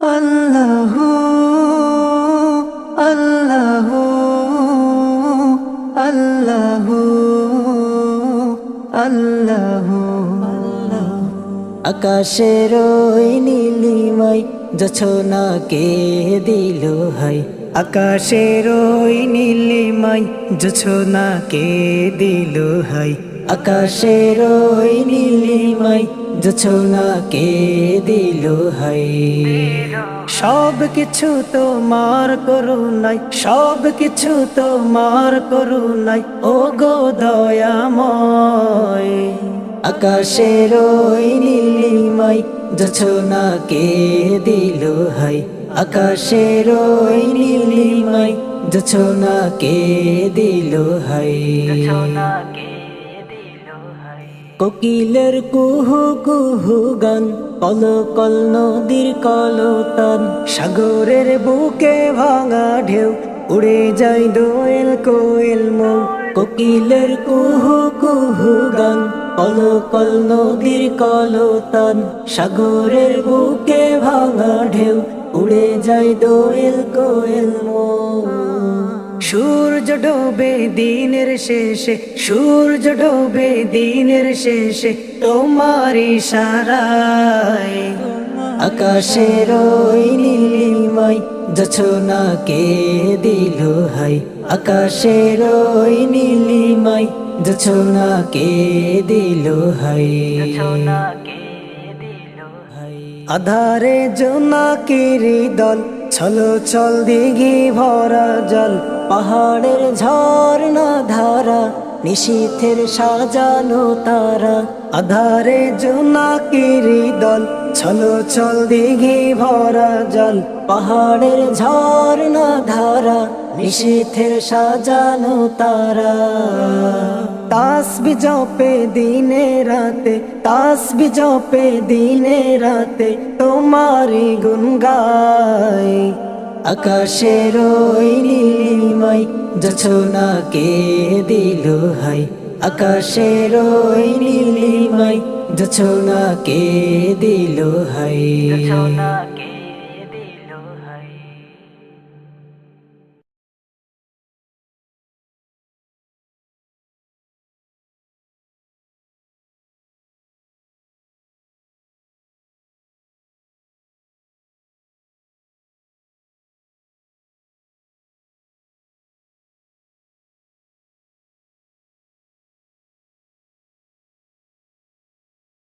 আল্লাহ আল্লাহ আল্লাহ আল্লাহ। আকাশের ওই নীলিমাই যছনা কে দিল হাই। আকাশের ওই নীলিমাই যছনা কে দিল হাই। আকাশের ওই নীলিমাই যছনা কে দিল হাই। সব কিছু তোমার করুণাই সব কিছু তোমার করুণাই ও গো দয়াময়। আকাশের ওই নীলিমাই যছনা কে দিল হাই। আকাশের ওই নীলিমাই যছনা কে দিল হাই। কোকিলের কুহু কুহু গান কল কল নদীর কলতান। সাগরের বুকে ভাঙা ঢেউ, উড়ে যায় দোয়েল কোয়েল মৌ। কোকিলের কুহু কুহু গান কল কল নদীর কলতান। সাগরের বুকে ভাঙা ঢেউ, উড়ে যায় দোয়েল কোয়েল মৌ। সূর্য ডোবে দিনের শেষে সূর্য ডোবে দিনের শেষে তোমার ইশারায়। আকাশের ওই নীলিমাই যছনা কে দিল হাই। আকাশের ওই নীলিমাই যছনা কে দিল হাই। আধারে জোনাকিরি দল ছলো চল দিঘি ভরা জল, পাহাড়ের ঝর্ণা ধারা নিশীথের সাজানো তারা, আধারে জোনাকিরি দল। ছলো চল দিঘি ভরা জল, পাহাড়ের ঝর্ণা ধারা নিশীথের সাজানো তারা। তাসবি জপে দিনে রাতে, তাসবি জপে দিনে রাতে তোমারি গুন গায় আকাশের ওই নীলিমাই যছনা কে দিল হাই। আকাশের ওই নীলিমাই যছনা কে দিল হাই।